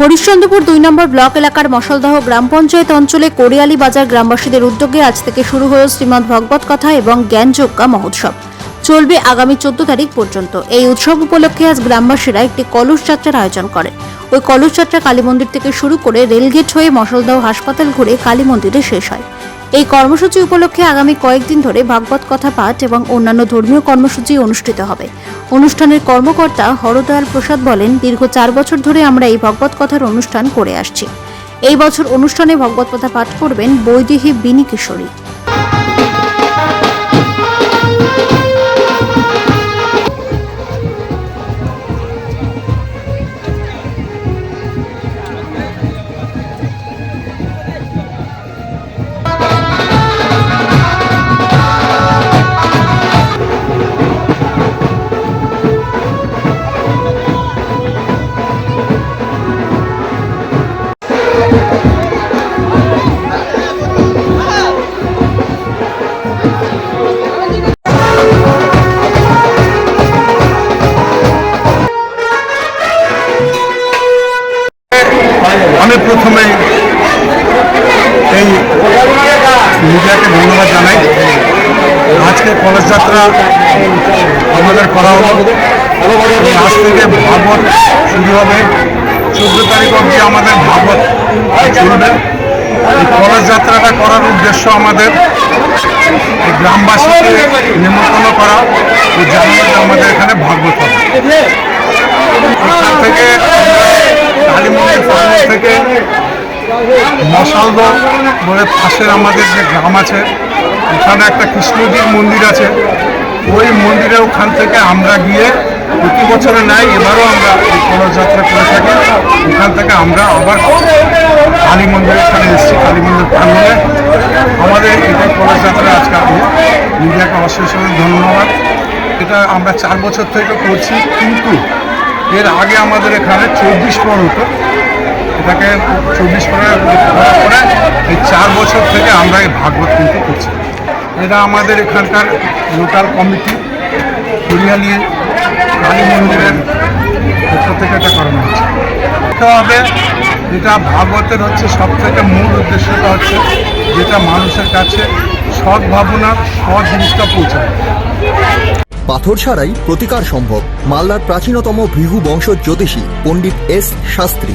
হরিশ্চন্দ্রপুর দুই নম্বর ব্লক এলাকার মশলদহ গ্রাম পঞ্চায়েত অঞ্চলে কোরিয়ালি বাজার গ্রামবাসীদের উদ্যোগে আজ থেকে শুরু হল শ্রীমৎ ভগবত কথা এবং জ্ঞানযজ্ঞা মহোৎসব। চলবে আগামী চোদ্দ তারিখ পর্যন্ত। এই উৎসব উপলক্ষে আজ গ্রামবাসীরা একটি কলস যাত্রার আয়োজন করে। ওই কলস যাত্রা কালী মন্দির থেকে শুরু করে রেলগেট হয়ে মশলদহ হাসপাতাল ঘুরে কালী মন্দিরে শেষ হয়। এই কর্মসূচি উপলক্ষে আগামী কয়েকদিন ধরে ভাগবত কথা পাঠ এবং অন্যান্য ধর্মীয় কর্মসূচি অনুষ্ঠিত হবে। অনুষ্ঠানের কর্মকর্তা হরদয়াল প্রসাদ বলেন, দীর্ঘ চার বছর ধরে আমরা এই ভগবত কথার অনুষ্ঠান করে আসছি। এই বছর অনুষ্ঠানে ভগবত কথা পাঠ করবেন বৈদেহী বিনি কিশোরী আমি প্রথমে এই মিডিয়াকে ধন্যবাদ জানাই। আজকে কলেজ যাত্রা আমাদের করা হলো। আজ থেকে ভাগবত শুরু হবে। চোদ্দ তারিখ অবধি আমাদের ভাগবত চলবে। কলেজ যাত্রাটা করার উদ্দেশ্য আমাদের গ্রামবাসীকে নিমন্ত্রণ করা। ও জানানো যে আমাদের এখানে ভাগবত হবে এখান থেকে কালী মন্দির প্রাঙ্গণ থেকে মশালদ বলে পাশের আমাদের যে গ্রাম আছে ওখানে একটা কৃষ্ণজির মন্দির আছে। ওই মন্দিরে ওখান থেকে আমরা গিয়ে প্রতি বছরে নাই এবারও আমরা এই কলসযাত্রা করে থাকি। ওখান থেকে আমরা আবার কালী মন্দিরের এখানে এসেছি, কালী মন্দির প্রাঙ্গণে আমাদের এটাই কলসযাত্রা আজকে আমি মিডিয়াকে অশেষ ধন্যবাদ। এটা আমরা চার বছর থেকে করছি, কিন্তু এর আগে আমাদের এখানে চব্বিশ পর হতো এটাকে চব্বিশ পরে এই চার বছর থেকে আমরা এই ভাগবত কিন্তু করছি। এটা আমাদের এখানকার লোকাল কমিটি হরিয়ালি কালী মন্দিরের পক্ষ থেকে এটা করানো হচ্ছে। হবে, যেটা ভাগবতের হচ্ছে সব থেকে মূল উদ্দেশ্যটা হচ্ছে যেটা মানুষের কাছে সৎ ভাবনা, সৎ জিনিসটা পৌঁছায়। পাথর ছাড়াই প্রতিকার সম্ভব। মালদার প্রাচীনতম ভৃহু বংশ জ্যোতিষী পণ্ডিত এস শাস্ত্রী।